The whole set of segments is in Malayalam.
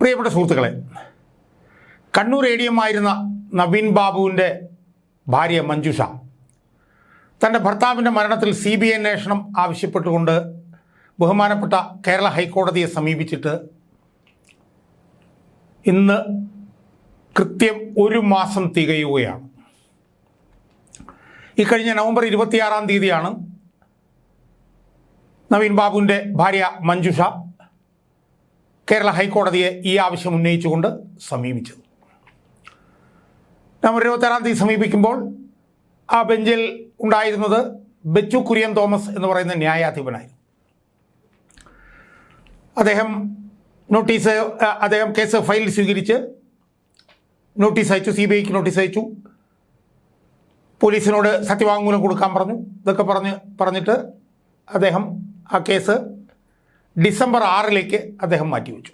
പ്രിയപ്പെട്ട സുഹൃത്തുക്കളെ കണ്ണൂർ എ ഡി എം ആയിരുന്ന നവീൻ ബാബുവിന്റെ ഭാര്യ മഞ്ജുഷ തന്റെ ഭർത്താവിന്റെ മരണത്തിൽ സി ബി ഐ അന്വേഷണം ആവശ്യപ്പെട്ടുകൊണ്ട് ബഹുമാനപ്പെട്ട കേരള ഹൈക്കോടതിയെ സമീപിച്ചിട്ട് ഇന്ന് കൃത്യം ഒരു മാസം തികയുകയാണ്. ഇക്കഴിഞ്ഞ നവംബർ ഇരുപത്തിയാറാം തീയതിയാണ് നവീൻ ബാബുവിന്റെ ഭാര്യ മഞ്ജുഷ കേരള ഹൈക്കോടതിയെ ഈ ആവശ്യം ഉന്നയിച്ചുകൊണ്ട് സമീപിച്ചത്. നവംബർ ഇരുപത്താറാം തീയതി സമീപിക്കുമ്പോൾ ആ ബെഞ്ചിൽ ഉണ്ടായിരുന്നത് ബെച്ചു കുര്യൻ തോമസ് എന്ന് പറയുന്ന ന്യായാധിപനായിരുന്നു. അദ്ദേഹം നോട്ടീസ് അദ്ദേഹം കേസ് ഫയൽ സ്വീകരിച്ച് നോട്ടീസ് അയച്ചു സി ബി ഐക്ക് നോട്ടീസ് അയച്ചു. പോലീസിനോട് സത്യവാങ്മൂലം കൊടുക്കാൻ പറഞ്ഞു. ഇതൊക്കെ പറഞ്ഞ് പറഞ്ഞിട്ട് അദ്ദേഹം ആ കേസ് ഡിസംബർ ആറിലേക്ക് അദ്ദേഹം മാറ്റിവെച്ചു.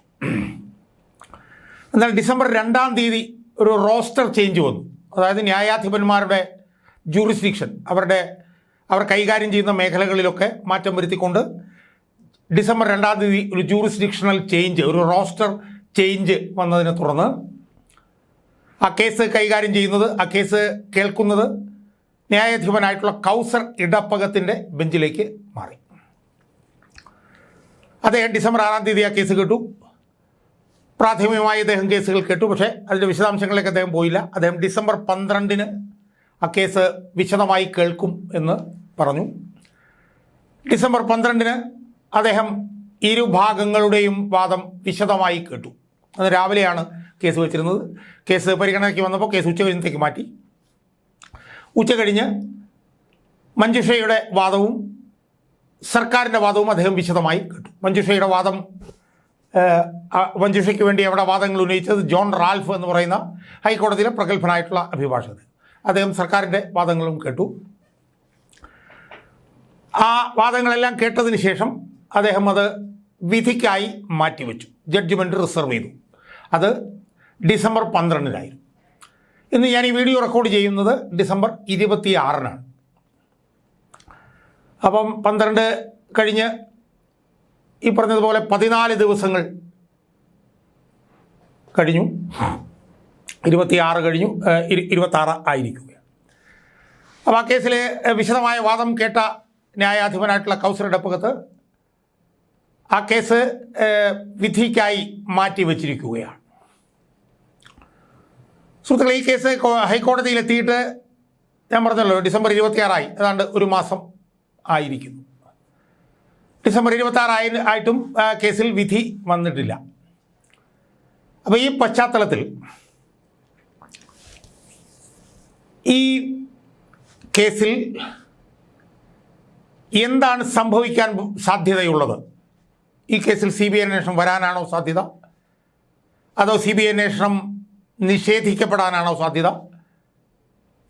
എന്നാൽ ഡിസംബർ രണ്ടാം തീയതി ഒരു റോസ്റ്റർ ചേഞ്ച് വന്നു. അതായത് ന്യായാധിപന്മാരുടെ ജൂറിസ്ഡിക്ഷൻ അവരുടെ അവർ കൈകാര്യം ചെയ്യുന്ന മേഖലകളിലൊക്കെ മാറ്റം വരുത്തിക്കൊണ്ട് ഡിസംബർ രണ്ടാം തീയതി ഒരു ജൂറിസ്ഡിക്ഷണൽ ചേഞ്ച് ഒരു റോസ്റ്റർ ചേഞ്ച് വന്നതിനെ തുടർന്ന് ആ കേസ് കൈകാര്യം ചെയ്യുന്നത് ആ കേസ് കേൾക്കുന്നത് ന്യായാധിപനായിട്ടുള്ള കൗസർ ഇടപ്പകത്തിന്റെ ബെഞ്ചിലേക്ക് മാറി. അദ്ദേഹം ഡിസംബർ ആറാം തീയതി ആ കേസ് കേട്ടു. പ്രാഥമികമായി അദ്ദേഹം കേസുകൾ കേട്ടു. പക്ഷേ അതിന്റെ വിശദാംശങ്ങളിലേക്ക് അദ്ദേഹം പോയില്ല. അദ്ദേഹം ഡിസംബർ പന്ത്രണ്ടിന് ആ കേസ് വിശദമായി കേൾക്കും എന്ന് പറഞ്ഞു. ഡിസംബർ പന്ത്രണ്ടിന് അദ്ദേഹം ഇരുഭാഗങ്ങളുടെയും വാദം വിശദമായി കേട്ടു. അത് രാവിലെയാണ് കേസ് വെച്ചിരുന്നത്. കേസ് പരിഗണനയ്ക്ക് വന്നപ്പോൾ കേസ് ഉച്ച കഴിഞ്ഞത്തേക്ക് മാറ്റി. ഉച്ച കഴിഞ്ഞ് മഞ്ജുഷയുടെ വാദവും സർക്കാരിന്റെ വാദവും അദ്ദേഹം വിശദമായി കേട്ടു. മഞ്ജുഷയുടെ വാദം മഞ്ജുഷയ്ക്ക് വേണ്ടി എവിടെ വാദങ്ങൾ ഉന്നയിച്ചത് ജോൺ റാൽഫ് എന്ന് പറയുന്ന ഹൈക്കോടതിയിലെ പ്രഗത്ഭനായിട്ടുള്ള അഭിഭാഷകൻ. അദ്ദേഹം സർക്കാരിന്റെ വാദങ്ങളും കേട്ടു. ആ വാദങ്ങളെല്ലാം കേട്ടതിന് ശേഷം അദ്ദേഹം അത് വിധിക്കായി മാറ്റിവെച്ചു. ജഡ്ജ്മെന്റ് റിസർവ് ചെയ്തു. അത് ഡിസംബർ പന്ത്രണ്ടിനായിരുന്നു. ഇന്ന് ഞാൻ ഈ വീഡിയോ റെക്കോർഡ് ചെയ്യുന്നത് ഡിസംബർ ഇരുപത്തിയാറിനാണ്. അപ്പം പന്ത്രണ്ട് കഴിഞ്ഞ് ഈ പറഞ്ഞതുപോലെ പതിനാല് ദിവസങ്ങൾ കഴിഞ്ഞു. ഇരുപത്തിയാറ് കഴിഞ്ഞു. ഇരുപത്താറ് ആയിരിക്കുകയാണ്. അപ്പോൾ ആ കേസിലെ വിശദമായ വാദം കേട്ട ന്യായാധിപനായിട്ടുള്ള കൗസർ ഇടപ്പകത്ത് ആ കേസ് വിധിക്കായി മാറ്റിവെച്ചിരിക്കുകയാണ് സുഹൃത്തുക്കളെ ഈ കേസ് ഹൈക്കോടതിയിലെത്തിയിട്ട് ഞാൻ പറഞ്ഞല്ലോ ഡിസംബർ ഇരുപത്തിയാറായി. ഏതാണ്ട് ഒരു മാസം ആയിരിക്കുന്നു. ഡിസംബർ ഇരുപത്തി ആറായി ആയിട്ടും കേസിൽ വിധി വന്നിട്ടില്ല. അപ്പോൾ ഈ പശ്ചാത്തലത്തിൽ ഈ കേസിൽ എന്താണ് സംഭവിക്കാൻ സാധ്യതയുള്ളത്? ഈ കേസിൽ സി ബി ഐ അന്വേഷണം വരാനാണോ സാധ്യത? അതോ സി ബി ഐ അന്വേഷണം നിഷേധിക്കപ്പെടാനാണോ സാധ്യത?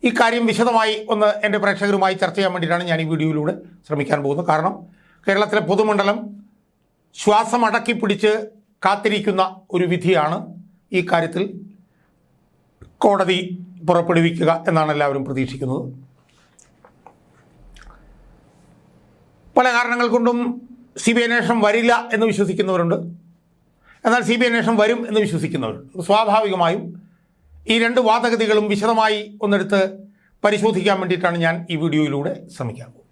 ഈ കാര്യം വിശദമായി ഒന്ന് എന്റെ പ്രേക്ഷകരുമായി ചർച്ച ചെയ്യാൻ വേണ്ടിയിട്ടാണ് ഞാൻ ഈ വീഡിയോയിലൂടെ ശ്രമിക്കാൻ പോകുന്നത്. കാരണം കേരളത്തിലെ പൊതുമണ്ഡലം ശ്വാസം അടക്കി പിടിച്ച് കാത്തിരിക്കുന്ന ഒരു വിധിയാണ് ഈ കാര്യത്തിൽ കോടതി പുറപ്പെടുവിക്കുക എന്നാണ് എല്ലാവരും പ്രതീക്ഷിക്കുന്നത്. പല കാരണങ്ങൾ കൊണ്ടും സി ബി അന്വേഷണം വരില്ല എന്ന് വിശ്വസിക്കുന്നവരുണ്ട്. എന്നാൽ സി ബി അന്വേഷണം വരും എന്ന് വിശ്വസിക്കുന്നവരുണ്ട്. സ്വാഭാവികമായും ഈ രണ്ട് വാദഗതികളും വിശദമായി ഒന്നെടുത്ത് പരിശോധിക്കാൻ വേണ്ടിയിട്ടാണ് ഞാൻ ഈ വീഡിയോയിലൂടെ ശ്രമിക്കാൻ പോകുന്നത്.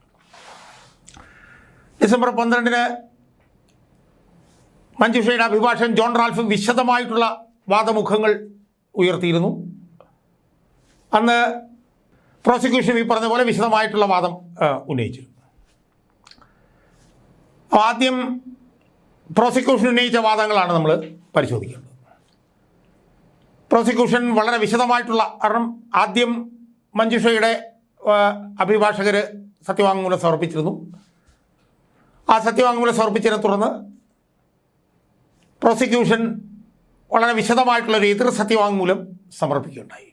ഡിസംബർ പന്ത്രണ്ടിന് മഞ്ജുഷയുടെ അഭിഭാഷകൻ ജോൺ റാൽഫ് വിശദമായിട്ടുള്ള വാദമുഖങ്ങൾ ഉയർത്തിയിരുന്നു. അന്ന് പ്രോസിക്യൂഷൻ ഈ പറഞ്ഞ പോലെ വിശദമായിട്ടുള്ള വാദം ഉന്നയിച്ചു ആദ്യം പ്രോസിക്യൂഷൻ ഉന്നയിച്ച വാദങ്ങളാണ് നമ്മൾ പരിശോധിക്കേണ്ടത്. പ്രോസിക്യൂഷൻ വളരെ വിശദമായിട്ടുള്ള കാരണം ആദ്യം മഞ്ജുഷയുടെ അഭിഭാഷകർ സത്യവാങ്മൂലം സമർപ്പിച്ചിരുന്നു. ആ സത്യവാങ്മൂലം സമർപ്പിച്ചതിനെ തുടർന്ന് പ്രോസിക്യൂഷൻ വളരെ വിശദമായിട്ടുള്ള ഒരു എതിർ സത്യവാങ്മൂലം സമർപ്പിക്കുകയുണ്ടായി.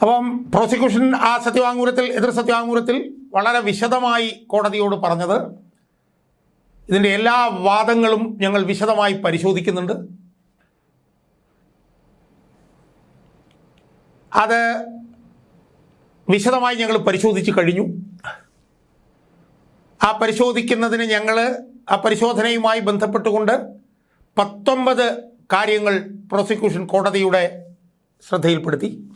അപ്പം പ്രോസിക്യൂഷൻ ആ സത്യവാങ്മൂലത്തിൽ എതിർ സത്യവാങ്മൂലത്തിൽ വളരെ വിശദമായി കോടതിയോട് പറഞ്ഞത് ഇതിന്റെ എല്ലാ വാദങ്ങളും ഞങ്ങൾ വിശദമായി പരിശോധിക്കുന്നുണ്ട്. അത് വിശദമായി ഞങ്ങൾ പരിശോധിച്ച് കഴിഞ്ഞു. ആ പരിശോധിക്കുന്നതിന് ഞങ്ങൾ ആ പരിശോധനയുമായി ബന്ധപ്പെട്ടുകൊണ്ട് പത്തൊമ്പത് കാര്യങ്ങൾ പ്രോസിക്യൂഷൻ കോടതിയുടെ ശ്രദ്ധയിൽപ്പെടുത്തി.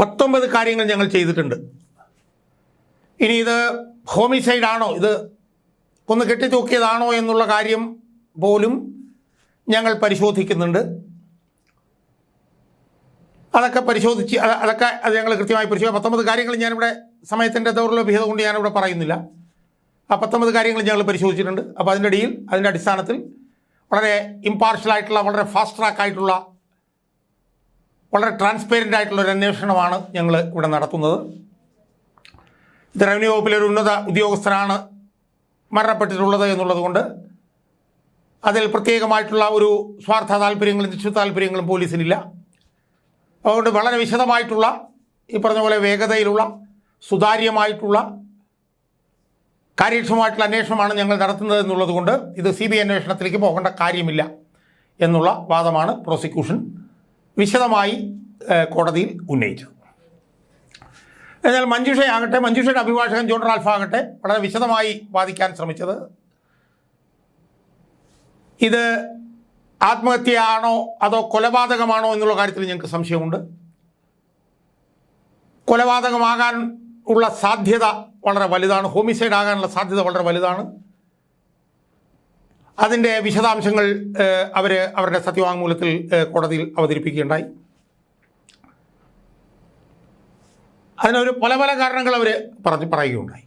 പത്തൊമ്പത് കാര്യങ്ങൾ ഞങ്ങൾ ചെയ്തിട്ടുണ്ട്. ഇനി ഇത് ഹോമിസൈഡ് ആണോ ഇത് ഒന്ന് കെട്ടിത്തൂക്കിയതാണോ എന്നുള്ള കാര്യം പോലും ഞങ്ങൾ പരിശോധിക്കുന്നുണ്ട്. അതൊക്കെ പരിശോധിച്ച് അതൊക്കെ അത് ഞങ്ങൾ കൃത്യമായി പരിശോധിക്കും പത്തൊമ്പത് കാര്യങ്ങൾ ഞാനിവിടെ സമയത്തിന്റെ ദൗർലഭ്യത കൊണ്ട് ഞാനിവിടെ പറയുന്നില്ല. ആ പത്തൊമ്പത് കാര്യങ്ങൾ ഞങ്ങൾ പരിശോധിച്ചിട്ടുണ്ട്. അപ്പോൾ അതിന്റെ ഇടയിൽ അതിന്റെ അടിസ്ഥാനത്തിൽ വളരെ ഇമ്പാർഷ്യലായിട്ടുള്ള വളരെ ഫാസ്റ്റ് ട്രാക്ക് ആയിട്ടുള്ള വളരെ ട്രാൻസ്പെറന്റ് ആയിട്ടുള്ള ഒരു അന്വേഷണമാണ് ഞങ്ങൾ ഇവിടെ നടത്തുന്നത്. ഇത് റവന്യൂ വകുപ്പിലെ ഒരു ഉന്നത ഉദ്യോഗസ്ഥനാണ് മരണപ്പെട്ടിട്ടുള്ളത് എന്നുള്ളത് കൊണ്ട് അതിൽ പ്രത്യേകമായിട്ടുള്ള ഒരു സ്വാർത്ഥ താല്പര്യങ്ങളും നിശ്ചിത താല്പര്യങ്ങളും പോലീസിനില്ല. അതുകൊണ്ട് വളരെ വിശദമായിട്ടുള്ള ഈ പറഞ്ഞ പോലെ വേഗതയിലുള്ള സുതാര്യമായിട്ടുള്ള കാര്യക്ഷമമായിട്ടുള്ള അന്വേഷണമാണ് ഞങ്ങൾ നടത്തുന്നത് എന്നുള്ളത് കൊണ്ട് ഇത് സി ബി അന്വേഷണത്തിലേക്ക് പോകേണ്ട കാര്യമില്ല എന്നുള്ള വാദമാണ് പ്രോസിക്യൂഷൻ വിശദമായി കോടതിയിൽ ഉന്നയിച്ചത്. എന്നാൽ മഞ്ജുഷയാകട്ടെ മഞ്ജുഷയുടെ അഭിഭാഷകൻ ജോൺ റാൽഫ് ആകട്ടെ വളരെ വിശദമായി വാദിക്കാൻ ശ്രമിച്ചത്. ഇത് ആത്മഹത്യയാണോ അതോ കൊലപാതകമാണോ എന്നുള്ള കാര്യത്തിൽ ഞങ്ങൾക്ക് സംശയമുണ്ട്. കൊലപാതകമാകാൻ ഉള്ള സാധ്യത വളരെ വലുതാണ്. ഹോമിസൈഡ് ആകാനുള്ള സാധ്യത വളരെ വലുതാണ്. അതിന്റെ വിശദാംശങ്ങൾ അവർ അവരുടെ സത്യവാങ്മൂലത്തിൽ കോടതിയിൽ അവതരിപ്പിക്കുകയുണ്ടായി. അതിനൊരു പല പല കാരണങ്ങൾ അവർ പറഞ്ഞ് പറയുകയുണ്ടായി.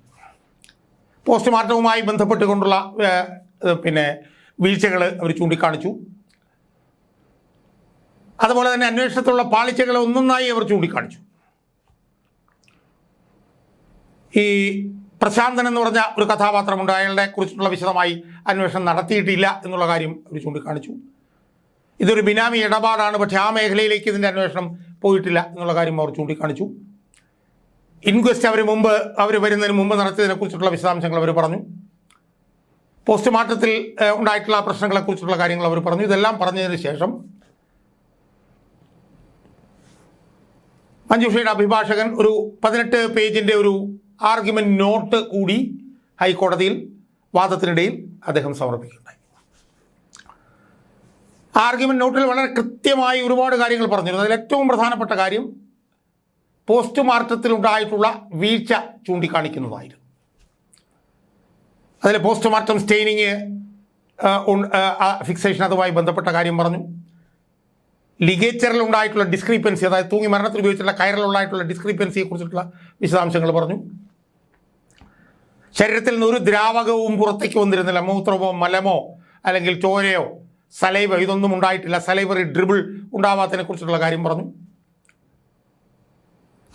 പോസ്റ്റ്മോർട്ടവുമായി ബന്ധപ്പെട്ടുകൊണ്ടുള്ള പിന്നെ വീഴ്ചകൾ അവർ ചൂണ്ടിക്കാണിച്ചു. അതുപോലെ തന്നെ അന്വേഷണത്തിലുള്ള പാളിച്ചകളെ ഒന്നൊന്നായി അവർ ചൂണ്ടിക്കാണിച്ചു. ഈ പ്രശാന്തൻ എന്ന് പറഞ്ഞ ഒരു കഥാപാത്രമുണ്ട്. അയാളെ കുറിച്ചുള്ള വിശദമായി അന്വേഷണം നടത്തിയിട്ടില്ല എന്നുള്ള കാര്യം അവർ ചൂണ്ടിക്കാണിച്ചു. ഇതൊരു ബിനാമി ഇടപാടാണ്. പക്ഷേ ആ മേഖലയിലേക്ക് ഇതിന്റെ അന്വേഷണം പോയിട്ടില്ല എന്നുള്ള കാര്യം അവർ ചൂണ്ടിക്കാണിച്ചു. ഇൻക്വസ്റ്റ് അവർ മുമ്പ് അവർ വരുന്നതിന് മുമ്പ് നടത്തിയതിനെക്കുറിച്ചിട്ടുള്ള വിശദാംശങ്ങൾ അവർ പറഞ്ഞു. പോസ്റ്റ്മോർട്ടത്തിൽ ഉണ്ടായിട്ടുള്ള പ്രശ്നങ്ങളെക്കുറിച്ചുള്ള കാര്യങ്ങൾ അവർ പറഞ്ഞു. ഇതെല്ലാം പറഞ്ഞതിന് ശേഷം മഞ്ജുഷയുടെ അഭിഭാഷകൻ ഒരു പതിനെട്ട് പേജിന്റെ ഒരു ആർഗ്യുമെന്റ് നോട്ട് കൂടി ഹൈക്കോടതിയിൽ വാദത്തിനിടയിൽ അദ്ദേഹം സമർപ്പിക്കുകയുണ്ടായി. ആർഗ്യുമെന്റ് നോട്ടിൽ വളരെ കൃത്യമായി ഒരുപാട് കാര്യങ്ങൾ പറഞ്ഞിരുന്നു. അതിൽ ഏറ്റവും പ്രധാനപ്പെട്ട കാര്യം പോസ്റ്റ്മോർട്ടത്തിലുണ്ടായിട്ടുള്ള വീഴ്ച ചൂണ്ടിക്കാണിക്കുന്നതായിരുന്നു. അതിൽ പോസ്റ്റ്മോർട്ടം സ്റ്റെയിനിങ് ഫിക്സേഷൻ അതുമായി ബന്ധപ്പെട്ട കാര്യം പറഞ്ഞു. ലിഗേച്ചറിൽ ഉണ്ടായിട്ടുള്ള ഡിസ്ക്രിപ്പൻസി അതായത് തൂങ്ങി മരണത്തിൽ ഉപയോഗിച്ചിട്ടുള്ള കയറിലുണ്ടായിട്ടുള്ള ഡിസ്ക്രിപ്പൻസിയെ കുറിച്ചിട്ടുള്ള വിശദാംശങ്ങൾ പറഞ്ഞു. ശരീരത്തിൽ നിന്ന് ഒരു ദ്രാവകവും പുറത്തേക്ക് വന്നിരുന്നില്ല. മൂത്രമോ മലമോ അല്ലെങ്കിൽ ചോരയോ സലൈവ ഇതൊന്നും ഉണ്ടായിട്ടില്ല. സലൈവറി ഡ്രിബിൾ ഉണ്ടാവാത്തതിനെ കുറിച്ചിട്ടുള്ള കാര്യം പറഞ്ഞു.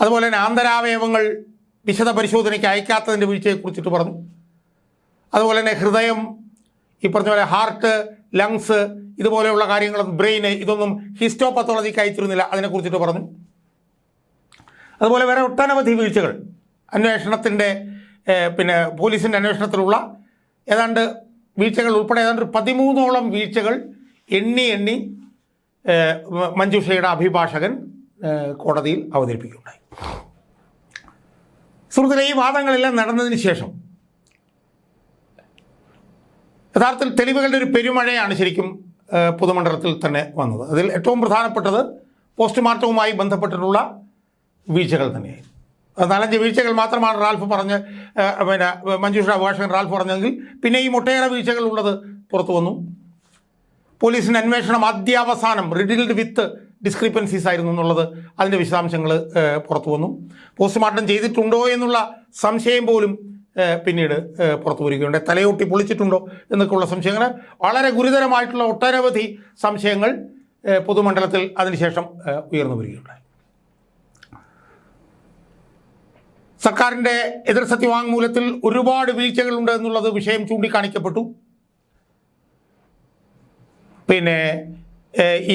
അതുപോലെ തന്നെ ആന്തരാവയവങ്ങൾ വിശദ പരിശോധനയ്ക്ക് അയക്കാത്തതിന്റെ വീഴ്ചയെ കുറിച്ചിട്ട് പറഞ്ഞു. അതുപോലെ തന്നെ ഹൃദയം ഈ പറഞ്ഞ പോലെ ഹാർട്ട് ലങ്സ് ഇതുപോലെയുള്ള കാര്യങ്ങളും ബ്രെയിന് ഇതൊന്നും ഹിസ്റ്റോപത്തോളജിക്ക് അയച്ചിരുന്നില്ല. അതിനെക്കുറിച്ചിട്ട് പറഞ്ഞു. അതുപോലെ വേറെ ഒട്ടനവധി വീഴ്ചകൾ. അന്വേഷണത്തിന്റെ പിന്നെ പോലീസിന്റെ അന്വേഷണത്തിലുള്ള ഏതാണ്ട് വീഴ്ചകൾ ഉൾപ്പെടെ ഏതാണ്ട് ഒരു പതിമൂന്നോളം വീഴ്ചകൾ എണ്ണി എണ്ണി മഞ്ജുഷയുടെ അഭിഭാഷകൻ കോടതിയിൽ അവതരിപ്പിക്കുകയുണ്ടായി. സുഹൃത്തുക്കളെ ഈ വാദങ്ങളെല്ലാം നടന്നതിന് ശേഷം യഥാർത്ഥത്തിൽ തെളിവുകളുടെ ഒരു പെരുമഴയാണ് ശരിക്കും പൊതുമണ്ഡലത്തിൽ തന്നെ വന്നത്. അതിൽ ഏറ്റവും പ്രധാനപ്പെട്ടത് പോസ്റ്റ്മോർട്ടവുമായി ബന്ധപ്പെട്ടിട്ടുള്ള വീഴ്ചകൾ തന്നെയായിരുന്നു അത് നാലഞ്ച് വീഴ്ചകൾ മാത്രമാണ് റാൽഫ് പറഞ്ഞ് പിന്നെ മഞ്ജുഷ അഭിഭാഷകൻ റാൽഫ് പറഞ്ഞെങ്കിൽ ഈ ഒട്ടേറെ വീഴ്ചകൾ ഉള്ളത് പുറത്തു വന്നു. പോലീസിന്റെ അന്വേഷണം ആദ്യാവസാനം റിഡിൽഡ് വിത്ത് ഡിസ്ക്രിപ്പൻസീസ് ആയിരുന്നു എന്നുള്ളത് അതിന്റെ വിശദാംശങ്ങൾ പുറത്തു വന്നു. പോസ്റ്റ്മോർട്ടം ചെയ്തിട്ടുണ്ടോ എന്നുള്ള സംശയം പോലും പിന്നീട് പുറത്തു വരികയുണ്ട് തലയൊട്ടി പൊളിച്ചിട്ടുണ്ടോ എന്നൊക്കെയുള്ള സംശയങ്ങൾ വളരെ ഗുരുതരമായിട്ടുള്ള ഒട്ടനവധി സംശയങ്ങൾ പൊതുമണ്ഡലത്തിൽ അതിനുശേഷം ഉയർന്നു വരികയുണ്ട് സർക്കാരിന്റെ എതിർ സത്യവാങ്മൂലത്തിൽ ഒരുപാട് വീഴ്ചകളുണ്ട് എന്നുള്ളത് വിഷയം ചൂണ്ടിക്കാണിക്കപ്പെട്ടു. പിന്നെ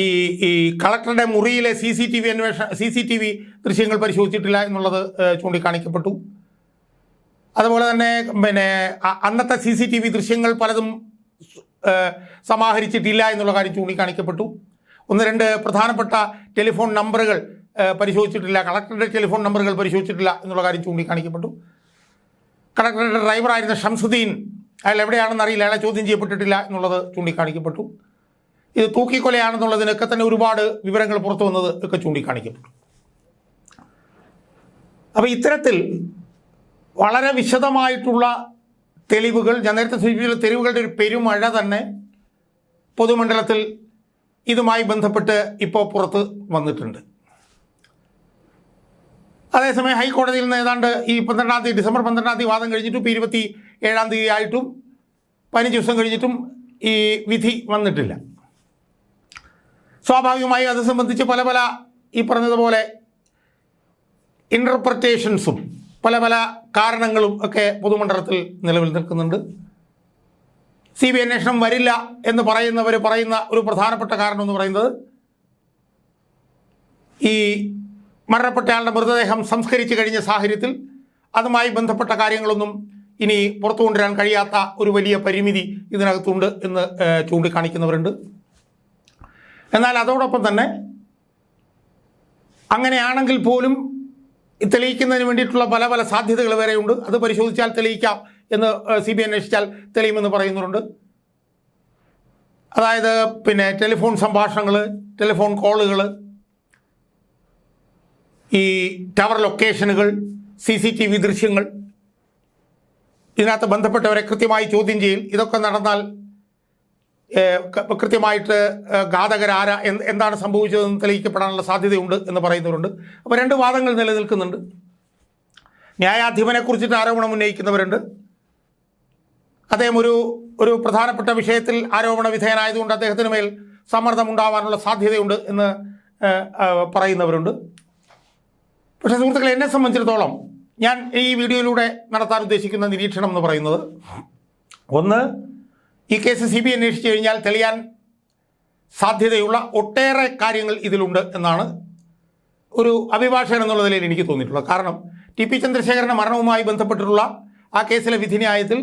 ഈ ഈ കളക്ടറുടെ മുറിയിലെ സി സി ടി വി അന്വേഷണ സി സി ടി വി ദൃശ്യങ്ങൾ പരിശോധിച്ചിട്ടില്ല എന്നുള്ളത് ചൂണ്ടിക്കാണിക്കപ്പെട്ടു. അതുപോലെ തന്നെ പിന്നെ അന്നത്തെ സി സി ടി വി ദൃശ്യങ്ങൾ പലതും സമാഹരിച്ചിട്ടില്ല എന്നുള്ള കാര്യം ചൂണ്ടിക്കാണിക്കപ്പെട്ടു. ഒന്ന് രണ്ട് പ്രധാനപ്പെട്ട ടെലിഫോൺ നമ്പറുകൾ പരിശോധിച്ചിട്ടില്ല. കളക്ടറുടെ ടെലിഫോൺ നമ്പറുകൾ പരിശോധിച്ചിട്ടില്ല എന്നുള്ള കാര്യം ചൂണ്ടിക്കാണിക്കപ്പെട്ടു. കളക്ടറുടെ ഡ്രൈവറായിരുന്ന ഷംസുദ്ദീൻ അയാൾ എവിടെയാണെന്ന് അറിയില്ല. അയാളെ ചോദ്യം ചെയ്യപ്പെട്ടിട്ടില്ല എന്നുള്ളത് ചൂണ്ടിക്കാണിക്കപ്പെട്ടു. ഇത് തൂക്കിക്കൊലയാണെന്നുള്ളതിനൊക്കെ തന്നെ ഒരുപാട് വിവരങ്ങൾ പുറത്തു വന്നത് ഒക്കെ ചൂണ്ടിക്കാണിക്കപ്പെട്ടു. അപ്പോൾ ഇത്തരത്തിൽ വളരെ വിശദമായിട്ടുള്ള തെളിവുകൾ ഞാൻ നേരത്തെ സൂചിപ്പിച്ച തെളിവുകളുടെ ഒരു പെരുമഴ തന്നെ പൊതുമണ്ഡലത്തിൽ ഇതുമായി ബന്ധപ്പെട്ട് ഇപ്പോൾ പുറത്ത് വന്നിട്ടുണ്ട്. അതേസമയം ഹൈക്കോടതിയിൽ നിന്ന് ഏതാണ്ട് ഈ പന്ത്രണ്ടാം തീയതി ഡിസംബർ പന്ത്രണ്ടാം തീയതി വാദം കഴിഞ്ഞിട്ടും ഇപ്പോൾ ഇരുപത്തി ഏഴാം തീയതി ആയിട്ടും പതിനഞ്ച് ദിവസം കഴിഞ്ഞിട്ടും ഈ വിധി വന്നിട്ടില്ല. സ്വാഭാവികമായി അത് സംബന്ധിച്ച് പല പല ഈ പറഞ്ഞതുപോലെ ഇന്റർപ്രറ്റേഷൻസും പല പല കാരണങ്ങളും ഒക്കെ പൊതുമണ്ഡലത്തിൽ നിലവിൽ നിൽക്കുന്നുണ്ട്. സി ബി അന്വേഷണം വരില്ല എന്ന് പറയുന്നവർ പറയുന്ന ഒരു പ്രധാനപ്പെട്ട കാരണം എന്ന് പറയുന്നത് ഈ മരണപ്പെട്ടയാളുടെ മൃതദേഹം സംസ്കരിച്ചു കഴിഞ്ഞ സാഹചര്യത്തിൽ അതുമായി ബന്ധപ്പെട്ട കാര്യങ്ങളൊന്നും ഇനി പുറത്തു കൊണ്ടുവരാൻ കഴിയാത്ത ഒരു വലിയ പരിമിതി ഇതിനകത്തുണ്ട് എന്ന് ചൂണ്ടിക്കാണിക്കുന്നവരുണ്ട്. എന്നാൽ അതോടൊപ്പം തന്നെ അങ്ങനെയാണെങ്കിൽ പോലും തെളിയിക്കുന്നതിന് വേണ്ടിയിട്ടുള്ള പല പല സാധ്യതകൾ വരെയുണ്ട് അത് പരിശോധിച്ചാൽ തെളിയിക്കാം എന്ന് സി ബി അന്വേഷിച്ചാൽ തെളിയുമെന്ന് പറയുന്നുണ്ട്. അതായത് പിന്നെ ടെലിഫോൺ സംഭാഷണങ്ങൾ ടെലിഫോൺ കോളുകൾ ഈ ടവർ ലൊക്കേഷനുകൾ സി സി ടി വി ദൃശ്യങ്ങൾ ഇതിനകത്ത് ബന്ധപ്പെട്ടവരെ കൃത്യമായി ചോദ്യം ചെയ്യൽ ഇതൊക്കെ നടന്നാൽ കൃത്യമായിട്ട് ഘാതകരാര എന്ത് എന്താണ് സംഭവിച്ചതെന്ന് തെളിയിക്കപ്പെടാനുള്ള സാധ്യതയുണ്ട് എന്ന് പറയുന്നവരുണ്ട്. അപ്പോൾ രണ്ട് വാദങ്ങൾ നിലനിൽക്കുന്നുണ്ട്. ന്യായാധിപനെ കുറിച്ചിട്ട് ആരോപണം ഉന്നയിക്കുന്നവരുണ്ട്. അദ്ദേഹം ഒരു ഒരു പ്രധാനപ്പെട്ട വിഷയത്തിൽ ആരോപണ വിധേയനായതുകൊണ്ട് അദ്ദേഹത്തിന് മേൽ സമ്മർദ്ദം ഉണ്ടാവാനുള്ള സാധ്യതയുണ്ട് എന്ന് പറയുന്നവരുണ്ട്. പക്ഷേ സുഹൃത്തുക്കളെ എന്നെ സംബന്ധിച്ചിടത്തോളം ഞാൻ ഈ വീഡിയോയിലൂടെ നടത്താൻ ഉദ്ദേശിക്കുന്ന നിരീക്ഷണം എന്ന് പറയുന്നത് ഒന്ന് ഈ കേസ് സി ബി അന്വേഷിച്ചു കഴിഞ്ഞാൽ തെളിയാൻ സാധ്യതയുള്ള ഒട്ടേറെ കാര്യങ്ങൾ ഇതിലുണ്ട് എന്നാണ് ഒരു അഭിഭാഷകൻ എന്നുള്ള നിലയിൽ എനിക്ക് തോന്നിയിട്ടുള്ളത്. കാരണം ടി പി ചന്ദ്രശേഖരന്റെ മരണവുമായി ബന്ധപ്പെട്ടിട്ടുള്ള ആ കേസിലെ വിധിന്യായത്തിൽ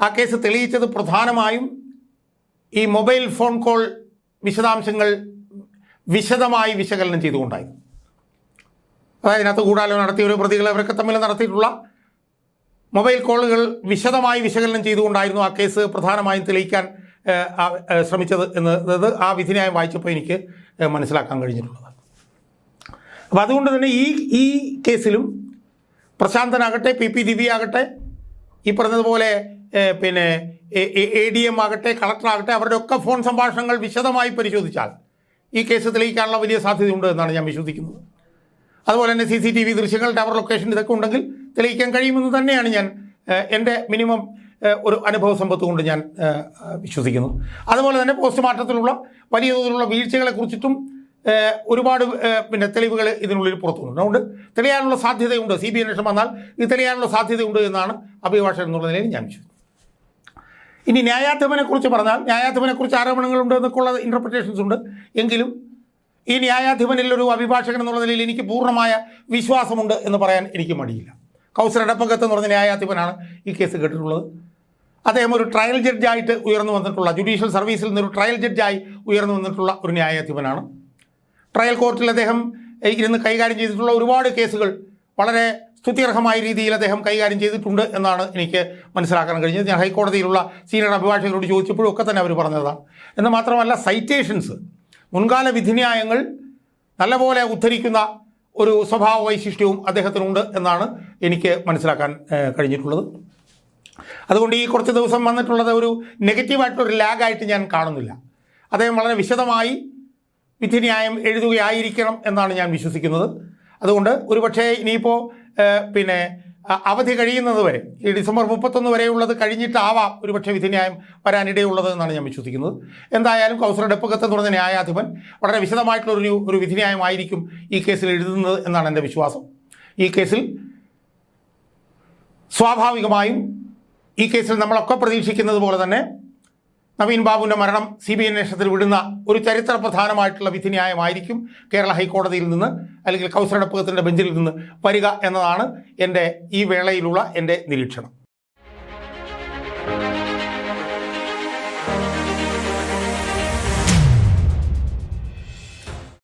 ആ കേസ് തെളിയിച്ചത് പ്രധാനമായും ഈ മൊബൈൽ ഫോൺ കോൾ വിശദാംശങ്ങൾ വിശദമായി വിശകലനം ചെയ്തുകൊണ്ടായിരുന്നു. അതായത് ഇതിനകത്ത് കൂടാലോ നടത്തിയ ഒരു പ്രതികളെ അവരൊക്കെ തമ്മിൽ നടത്തിയിട്ടുള്ള മൊബൈൽ കോളുകൾ വിശദമായി വിശകലനം ചെയ്തുകൊണ്ടായിരുന്നു ആ കേസ് പ്രധാനമായും തെളിയിക്കാൻ ശ്രമിച്ചത് എന്നത് ആ വിധിന്യായം വായിച്ചപ്പോൾ എനിക്ക് മനസ്സിലാക്കാൻ കഴിഞ്ഞിട്ടുള്ളത്. അപ്പോൾ അതുകൊണ്ട് തന്നെ ഈ ഈ കേസിലും പ്രശാന്തനാകട്ടെ പി പി ദിവ്യ ആകട്ടെ ഈ പറഞ്ഞതുപോലെ പിന്നെ എ ഡി എം ആകട്ടെ കളക്ടറാകട്ടെ അവരുടെ ഒക്കെ ഫോൺ സംഭാഷണങ്ങൾ വിശദമായി പരിശോധിച്ചാൽ ഈ കേസ് തെളിയിക്കാനുള്ള വലിയ സാധ്യതയുണ്ട് എന്നാണ് ഞാൻ വിശ്വസിക്കുന്നത്. അതുപോലെ തന്നെ സി സി ടി വി ദൃശ്യങ്ങൾ ടവർ ലൊക്കേഷൻ ഇതൊക്കെ ഉണ്ടെങ്കിൽ തെളിയിക്കാൻ കഴിയുമെന്ന് തന്നെയാണ് ഞാൻ എന്റെ മിനിമം ഒരു അനുഭവ സമ്പത്ത് കൊണ്ട് ഞാൻ വിശ്വസിക്കുന്നു. അതുപോലെ തന്നെ പോസ്റ്റ്മോർട്ടത്തിലുള്ള വലിയ തോതിലുള്ള വീഴ്ചകളെ കുറിച്ചിട്ടും ഒരുപാട് പിന്നെ തെളിവുകൾ ഇതിനുള്ളിൽ പുറത്തു വന്നു അതുകൊണ്ട് തെളിയാനുള്ള സാധ്യതയുണ്ട്. സി ബി അന്വേഷണം വന്നാൽ ഇത് തെളിയാനുള്ള സാധ്യതയുണ്ട് എന്നാണ് അഭിഭാഷകൻ എന്നുള്ള നിലയിൽ ഞാൻ വിശ്വസിക്കുന്നു ഇനി ന്യായാധിപനെക്കുറിച്ച് പറഞ്ഞാൽ ന്യായാധിപനെക്കുറിച്ച് ആരോപണങ്ങളുണ്ട് എന്നൊക്കെയുള്ള ഇന്റർപ്രിറ്റേഷൻസ് ഉണ്ട്. എങ്കിലും ഈ ന്യായാധിപനിൽ ഒരു അഭിഭാഷകൻ എന്നുള്ള നിലയിൽ എനിക്ക് പൂർണമായ വിശ്വാസമുണ്ട് എന്ന് പറയാൻ എനിക്ക് മടിയില്ല. കൗസർ എടപ്പകത്ത് എന്ന് പറഞ്ഞ ന്യായാധിപനാണ് ഈ കേസ് കേട്ടിട്ടുള്ളത്. അദ്ദേഹം ഒരു ട്രയൽ ജഡ്ജായിട്ട് ഉയർന്നു വന്നിട്ടുള്ള ജുഡീഷ്യൽ സർവീസിൽ നിന്നൊരു ട്രയൽ ജഡ്ജായി ഉയർന്നു വന്നിട്ടുള്ള ഒരു ന്യായാധിപനാണ്. ട്രയൽ കോർട്ടിൽ അദ്ദേഹം ഇരുന്ന് കൈകാര്യം ചെയ്തിട്ടുള്ള ഒരുപാട് കേസുകൾ വളരെ സ്തുത്യർഹമായ രീതിയിൽ അദ്ദേഹം കൈകാര്യം ചെയ്തിട്ടുണ്ട് എന്നാണ് എനിക്ക് മനസ്സിലാക്കാൻ കഴിഞ്ഞത്. ഞാൻ ഹൈക്കോടതിയിലുള്ള സീനിയർ അഭിഭാഷകരോട് ചോദിച്ചപ്പോഴും ഒക്കെ തന്നെ അവർ പറഞ്ഞതാണ് എന്ന് മാത്രമല്ല സൈറ്റേഷൻസ് മുൻകാല വിധിന്യായങ്ങൾ നല്ലപോലെ ഉദ്ധരിക്കുന്ന ഒരു സ്വഭാവ വൈശിഷ്ട്യവും അദ്ദേഹത്തിനുണ്ട് എന്നാണ് എനിക്ക് മനസ്സിലാക്കാൻ കഴിഞ്ഞിട്ടുള്ളത്. അതുകൊണ്ട് ഈ കുറച്ച് ദിവസം വന്നിട്ടുള്ളത് ഒരു നെഗറ്റീവായിട്ടൊരു ലാഗായിട്ട് ഞാൻ കാണുന്നില്ല. അദ്ദേഹം വളരെ വിശദമായി വിധിന്യായം എഴുതുകയായിരിക്കണം എന്നാണ് ഞാൻ വിശ്വസിക്കുന്നത്. അതുകൊണ്ട് ഒരുപക്ഷേ ഇനിയിപ്പോൾ പിന്നെ അവധി കഴിയുന്നത് വരെ ഈ ഡിസംബർ മുപ്പത്തൊന്ന് വരെയുള്ളത് കഴിഞ്ഞിട്ടാവാം ഒരുപക്ഷെ വിധിന്യായം വരാനിടയുള്ളത് എന്നാണ് ഞാൻ വിശ്വസിക്കുന്നത്. എന്തായാലും കൗസർ ഡെപ്പകത്ത് എന്ന് പറഞ്ഞ ന്യായാധിപൻ വളരെ വിശദമായിട്ടുള്ളൊരു ഒരു വിധിന്യായമായിരിക്കും ഈ കേസിൽ എഴുതുന്നത് എന്നാണ് എന്റെ വിശ്വാസം. ഈ കേസിൽ സ്വാഭാവികമായും ഈ കേസിൽ നമ്മളൊക്കെ പ്രതീക്ഷിക്കുന്നത് പോലെ തന്നെ നവീൻ ബാബുവിന്റെ മരണം സി ബി ഐ അന്വേഷണത്തിൽ വിടുന്ന ഒരു ചരിത്ര പ്രധാനമായിട്ടുള്ള വിധിന്യായമായിരിക്കും കേരള ഹൈക്കോടതിയിൽ നിന്ന് അല്ലെങ്കിൽ കൗസരടപ്പകത്തിന്റെ ബെഞ്ചിൽ നിന്ന് വരിക എന്നതാണ് എന്റെ ഈ വേളയിലുള്ള എന്റെ നിരീക്ഷണം.